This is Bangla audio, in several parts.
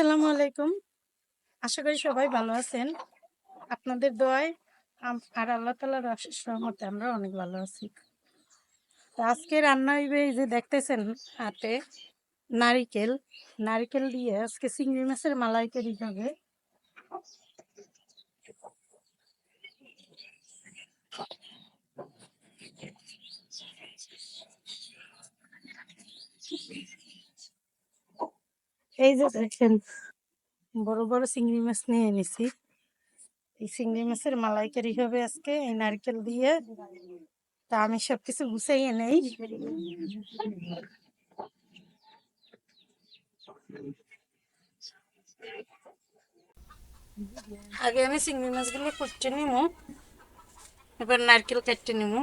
আসসালামু আলাইকুম। আশা করি সবাই ভালো আছেন। আপনাদের দোয়ায় আর আল্লাহ তালার অশেষ আমরা অনেক ভালো আছি। আজকে রান্না হইবে এই যে দেখতেছেন হাতে নারিকেল। নারিকেল দিয়ে আজকে চিংড়ি মাছের মালাইকারি হবে। এই যে দেখেন বড় বড় চিংড়ি মাছ নিয়ে এনেছি। এই চিংড়ি মাছের মালাইকারি হবে আজকে এই নারকেল দিয়ে। তা আমি সবকিছু গুছাইয়ে নেই। আগে আমি চিংড়ি মাছগুলো কুটতে নিব এবার নারকেল কাটতে নিব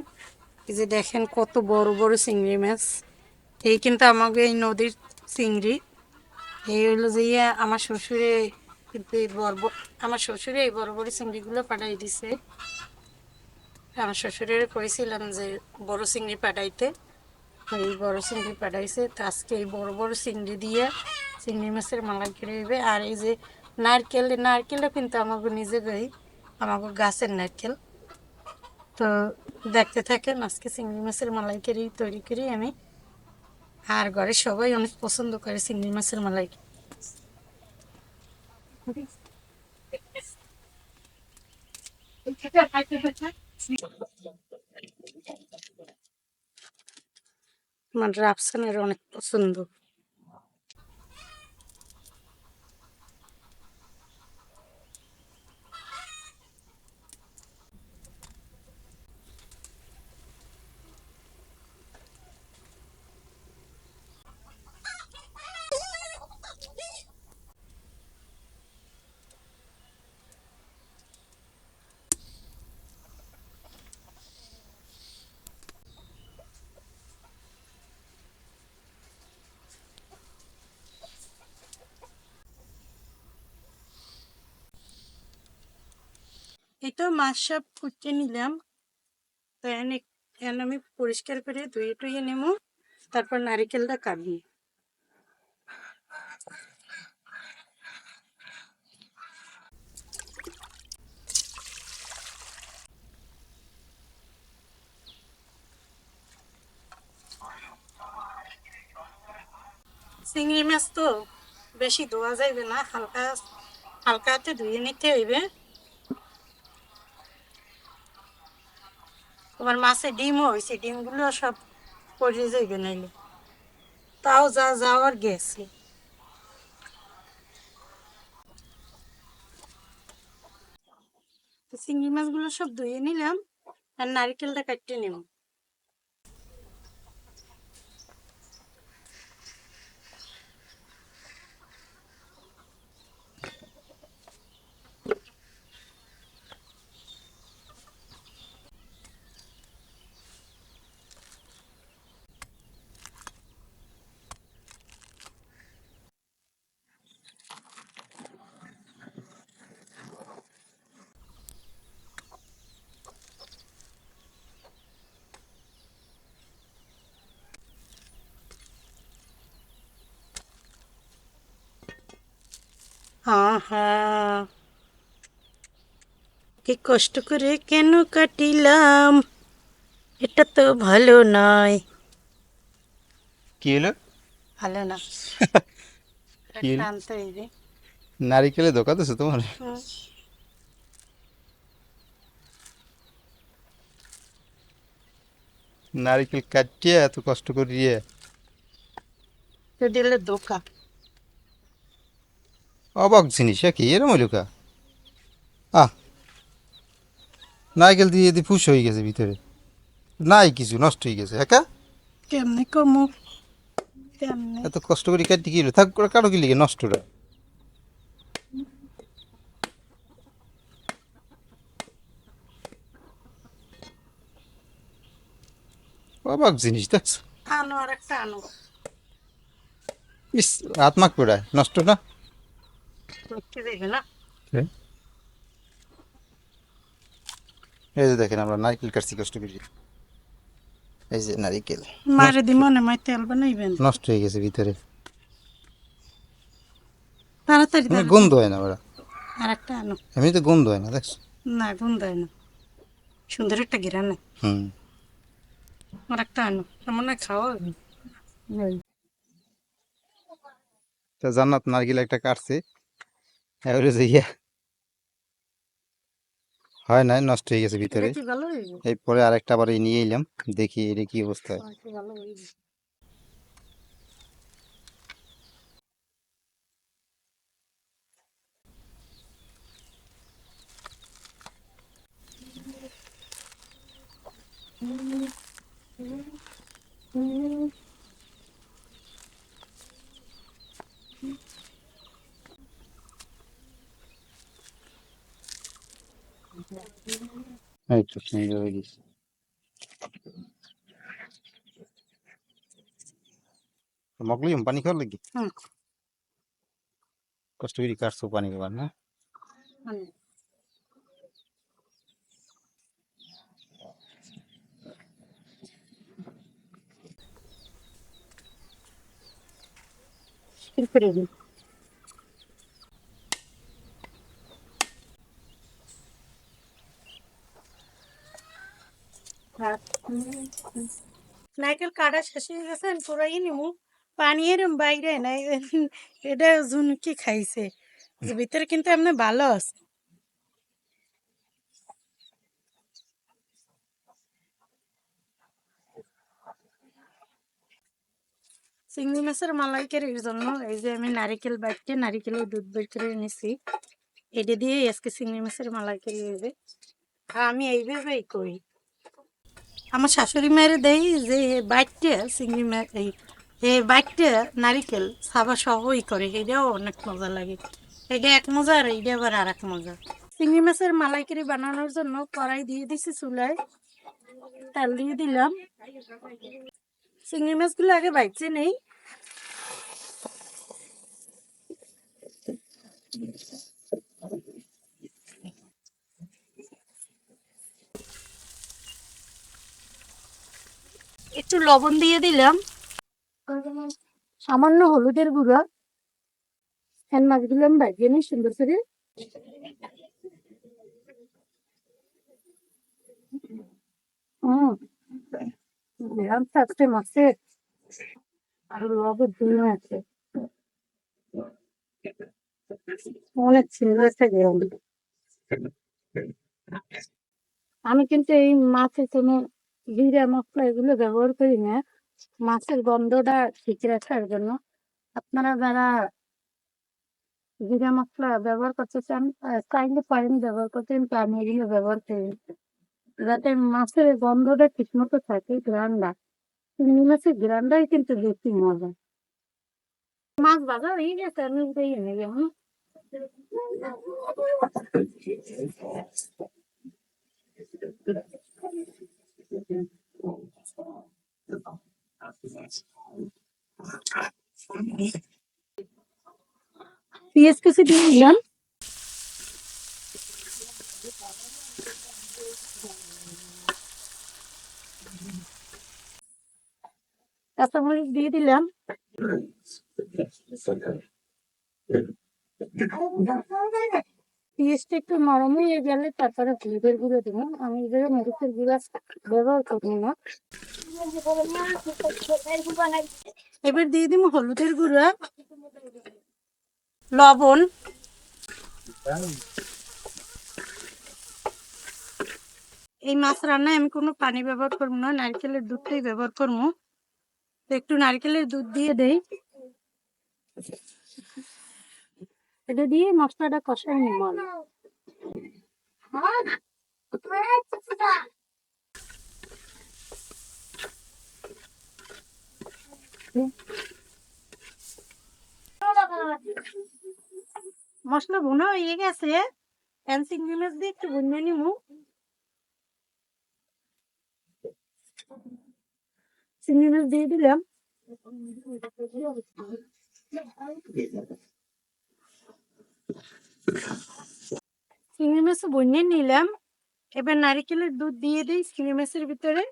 এই যে দেখেন কত বড় বড় চিংড়ি মাছ। এই কিন্তু আমাকে এই নদীর চিংড়ি। এই হলো যে ইয়ে আমার শ্বশুরে কিন্তু এই বড় আমার শ্বশুরে এই বড় বড় চিংড়িগুলো পাঠাই দিছে। আমার শ্বশুরের কইছিলাম যে বড় চিংড়ি পাঠাইতে। এই বড় চিংড়ি পাঠাইছে। তো আজকে এই বড় বড় চিংড়ি দিয়ে চিংড়ি মাছের মালাই করে হইবে আর এই যে নারকেল নারকেলটা কিন্তু আমাকে নিজে গই আমাকে গাছের নারকেল। তো দেখতে থাকেন, আজকে চিংড়ি মাছের মালাইকারি তৈরি করি আমি। আর ঘরে সবাই অনেক পছন্দ করে চিংড়ি মাছের মালাই। আমার রাফসানের অনেক পছন্দ। তো মাছ সব কুটে নিলাম। তো এনে এনে আমি পরিষ্কার করে ধুয়ে টুয়ে নেব। তারপর নারিকেলটা কাটবো। চিংড়ি মাছ তো বেশি ধোয়া যাইবে না, হালকা হালকা হাতে ধুয়ে নিতে হইবে। তোমার মাছে ডিমও হয়েছে ডিমগুলো সব পড়ে যাইবে নাইলে। তাও যা যাওয়ার গেছে। চিংড়ি মাছগুলো সব ধুয়ে নিলাম, আর নারিকেলটা কাটতে নিব। আহা। কি কষ্ট করে কেন কাটিলাম? এটা তো ভালো নয়। কি হলো? ভালো না। নারিকেলে ধোকা দিছো তোমার? নারিকেল কাটিয়ে এত কষ্ট করিয়ে। দিলে দোকা। অবাক জিনিস কি? এরম হইলুকা আহ। নারকেল দিয়ে দিয়ে ফুস হয়ে গেছে ভিতরে নাই কিছু নষ্ট হয়ে গেছে একা? কেমনে কমু? এত কষ্ট করে কাটি কি থাক করে কি লিগে নষ্টটা অবাক জিনিস দেখছ? আনো আর একটা আনো হাত মাখ পড়ায় নষ্ট না? এই যে দেখেন আমরা নারকেল কাটছি কষ্ট করে। এই যে নারিকেল। মারে দি মনে মাই তেল বানাইবেন নষ্ট হয়ে গেছে ভিতরে। তাড়াতাড়ি গন্ধ হয় না ওরা। আর একটা আনো এমনিতে গন্ধ হয় না দেখছ? না গন্ধ হয় না। সুন্দর একটা গিরান। হুম। আর একটা আনো। এমন না খাওয়া তা জান্নাত নারকেল একটা কাটছে। যে ইয়া হয় নাই নষ্ট হয়ে গেছে ভিতরে। এরপরে এই পরে আরেকটা আবার নিয়ে এলাম দেখি এটা কি অবস্থা। 入っとくのいろいろです。मग्लै हुँ पानी खाओ लगी कस्तो फेरि काट्छु पानीको घरमा Thank you. নাইকেল কাটা শেষ হয়ে গেছে পুরাই নিমু। পানি এরম বাইরে নাই এটা জুনকি খাইছে। ভিতরে কিন্তু এমনি ভালো আছে। চিংড়ি মাছের মালাইকারির জন্য এই যে আমি নারিকেল বাটকে, নারিকেলের দুধ বের করে নিছি এটা দিয়ে আজকে চিংড়ি মাছের মালাইকারি আর আমি এইভাবেই করি। আমার শাশুড়ি মায়ের দেই যে বাইটটা চিংড়ি মাছ এই, এ বাইটটা নারিকেল, সাবা সহই করে, এটাও অনেক মজা লাগে। এটা এক মজা আর এইটা আবার আর এক মজা। চিংড়ি মাছের মালাইকারি বানানোর জন্য কড়াই দিয়ে দিছি চুলায়, তেল দিয়ে দিলাম। চিংড়ি মাছগুলো আগে বাইচে নেই। একটু লবণ দিয়ে দিলাম। সামান্য হলুদের গুঁড়া। হ্যান মাছ দিলাম ভাজিয়ে নিই সুন্দর করে। মাছের আর আছে। অনেক সুন্দর আমি কিন্তু এই মাছের কোনো জিরা মশলা এগুলো ব্যবহার করি না। মাছের গন্ধটা ঠিক রাখার জন্য। আপনারা যারা জিরা মশলা ব্যবহার করতে চান চাইলে পারেন ব্যবহার করতে কিন্তু আমি এগুলো ব্যবহার করি যাতে মাছের গন্ধটা ঠিক মতো থাকে গ্রান্ডা চিংড়ি মাছের গ্রান্ডাই কিন্তু বেশি মজা। মাছ বাজার হয়ে গেছে, আমি পেঁয়াজ কুচি দিয়ে দিলাম কাঁচামরিচ দিয়ে দিলাম পেঁয়াজটা একটু নরম হয়ে গেলে তারপরে হলুদের গুঁড়ো দেবো। আমি জায়গায় মরিচের গুঁড়ো ব্যবহার করব না। এবার দিয়ে দিব হলুদের গুঁড়ো, লবণ। এই মাছ রান্নায় আমি কোনো পানি ব্যবহার করব না, নারকেলের দুধটাই ব্যবহার করব। একটু নারকেলের দুধ দিয়ে দেই। এটা দিয়ে মশলাটা কষাই নিব আমি। মশলা ভুনা হয়ে গেছে এখন চিংড়ি মাছ দিয়ে একটু ভুনে নিব চিংড়ি মাছ দিয়ে দিলাম চিংড়ি মাছ বন্যে নিলাম। এবার নারিকেলের দুধ দিয়ে দিই চিংড়ি মাছের ভিতরে।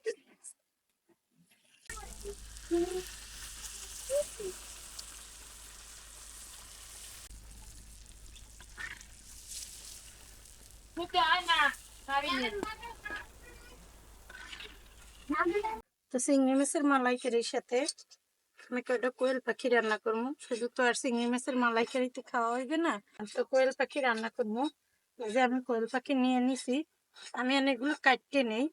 তো চিংড়ি মাছের মালাইকারির সাথে আমি কয়টা কোয়েল পাখি রান্না করব শুধু তো আর চিংড়ি মাছের মালাইকারিতে খাওয়া হইবে না। তো কোয়েল পাখি রান্না করব যে আমি কোয়েল পাখি নিয়ে নিছি, আমি অনেকগুলো কাটতে নেই।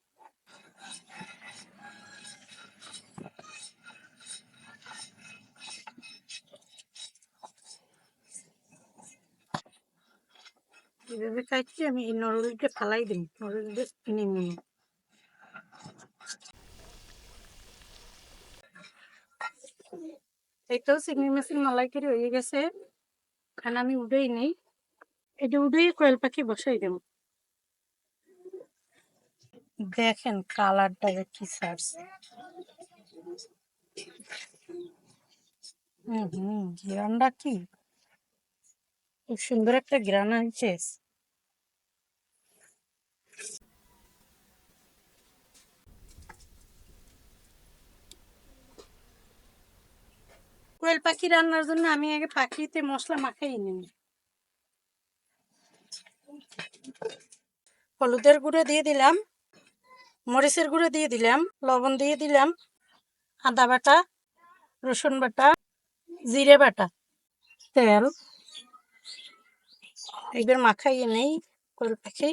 এভাবে কাটছি আমি এই নরুলিটা ফালাই দিই নরুলিটা নিমু তো চিংড়ি মাছের মালাইকারি হয়ে গেছে। খানা আমি উঠেই নেই। এটা উঠেই কোয়েল পাখি বসাই দেব দেখেন কালারটা কি ঘিরানটা কি? খুব সুন্দর একটা গ্রান আনছে। কোয়েল পাখি রান্নার জন্য আমি আগে পাখিতে মশলা মাখাই নিই। হলুদের গুঁড়ো দিয়ে দিলাম, মরিচের গুঁড়ো দিয়ে দিলাম, লবণ দিয়ে দিলাম, আদা বাটা, রসুন বাটা, জিরে বাটা, তেল। এবার মাখাইয়ে নেই কোয়েল পাখি।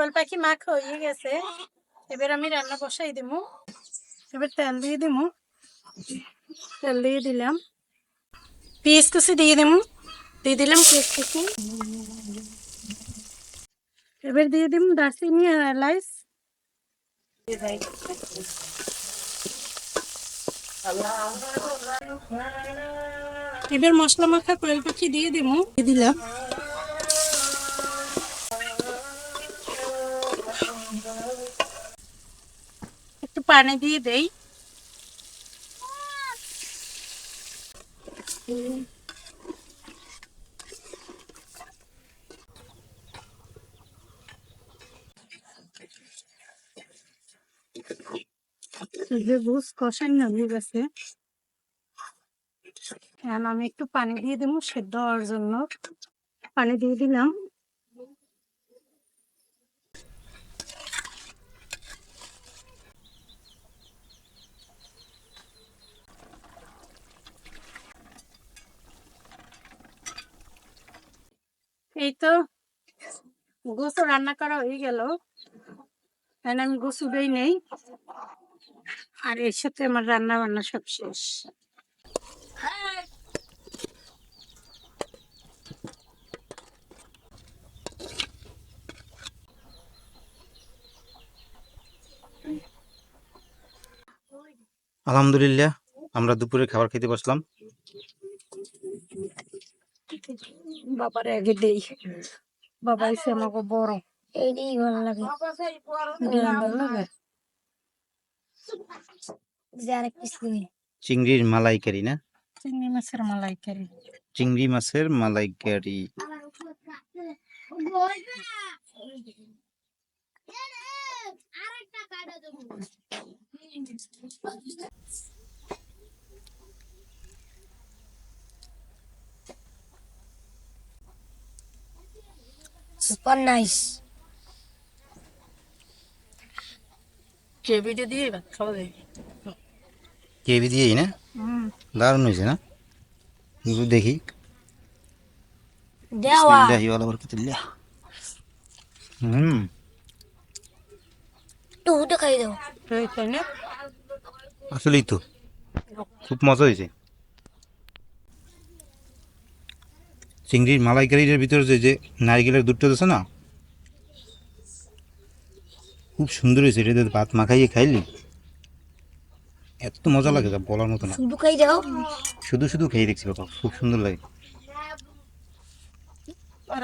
কোয়েল পাখি মাখা হয়ে গেছে। এবার আমি রান্না বসাই দিব এবার তেল দিয়ে দিব তেল দিয়ে দিলাম। পিস কুচি দিয়ে দিব দিয়ে দিলাম পেঁয়াজ কুচি। এবার দিয়ে দিব দারচিনি আর এলাইচ। এবার মশলা মাখা কোয়েল পাখি দিয়ে দিব দিয়ে দিলাম। পানি দিয়ে দেই। যে বুঝ কষাই আমি একটু পানি দিয়ে দেবো সেদ্ধ হওয়ার জন্য। পানি দিয়ে দিলাম। এই তো গোসু রান্না করা হয়ে গেল। আমি গোসু দেই নেই। আর এর সাথে আমার রান্না বান্না সব শেষ। আলহামদুলিল্লাহ, আমরা দুপুরে খাবার খেতে বসলাম। বাবার আগে দেই। বাবা এসে আমাকে বড়। এইটাই ভালো লাগে। ভালো লাগে দিবি চিংড়ির মালাইকারি না? চিংড়ি মাছের মালাইকারি। চিংড়ি মাছের মালাইকারি। সুপার নাইস কেবিটা দিয়ে খাওয়া যায় কেবি দিয়েই না? হুম। দারুণ হয়েছে না? একটু দেখি। হুম। একটু উঠে খাই দাও। এই তাই না? আসলেই তো। খুব মজা হয়েছে। চিংড়ির মালাইকারির ভিতরে যে যে নারকেলের দুধটা দিচ্ছে না খুব সুন্দর হয়েছে এটা ভাত মাখাইয়ে খাইলি। এত মজা লাগে যা বলার মতো না। শুধু খাই দাও শুধু শুধু খেয়ে দেখছি বাবা খুব সুন্দর লাগে।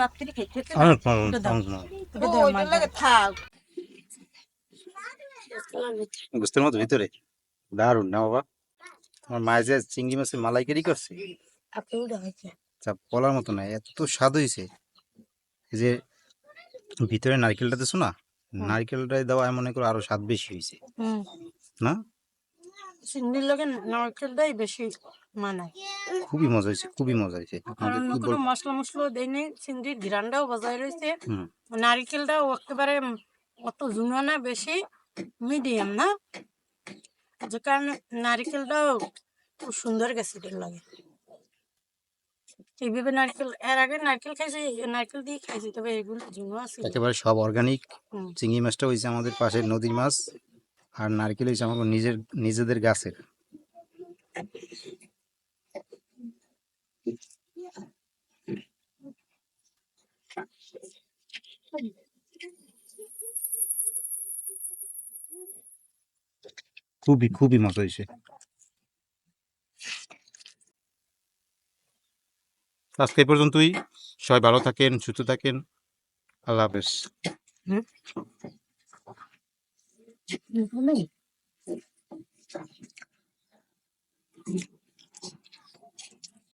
রাত্রি খেতে। বুঝতে মতো ভিতরে। দারুণ না বাবা? আমার মায়ের যে চিংড়ি মাছের মালাইকারি করছে। আপনি উঠে হয়েছে। যা বলার মতো না এত স্বাদ হয়েছে যে ভিতরে নারকেলটা দিছো না নারকেলটাই দেওয়া মনে করো আরও স্বাদ বেশি হয়েছে না? চিংড়ির লগে নারকেলটাই বেশি মানায়। খুবই মজা হয়েছে খুবই মজা হয়েছে কোনো মশলা মশলা দেয়নি চিংড়ির ঘিরানটাও বজায় রয়েছে নারকেলটাও একেবারে অত ঝুনো না বেশি মিডিয়াম না। যে কারণে নারকেলটাও খুব সুন্দর গেছে লাগে। এইভাবে নারকেল এর আগে নারকেল খাইছি নারকেল দিয়ে খাইছি তবে এগুলো ঝুনো আছে একেবারে সব অর্গানিক চিংড়ি মাছটা হয়েছে আমাদের পাশের নদীর মাছ আর নারকেল হয়েছে আমাদের নিজের নিজেদের গাছের। খুবই খুবই মজা হয়েছে আজকে এই পর্যন্তই। সবাই ভালো থাকেন সুস্থ থাকেন। আল্লাহ হাফেজ।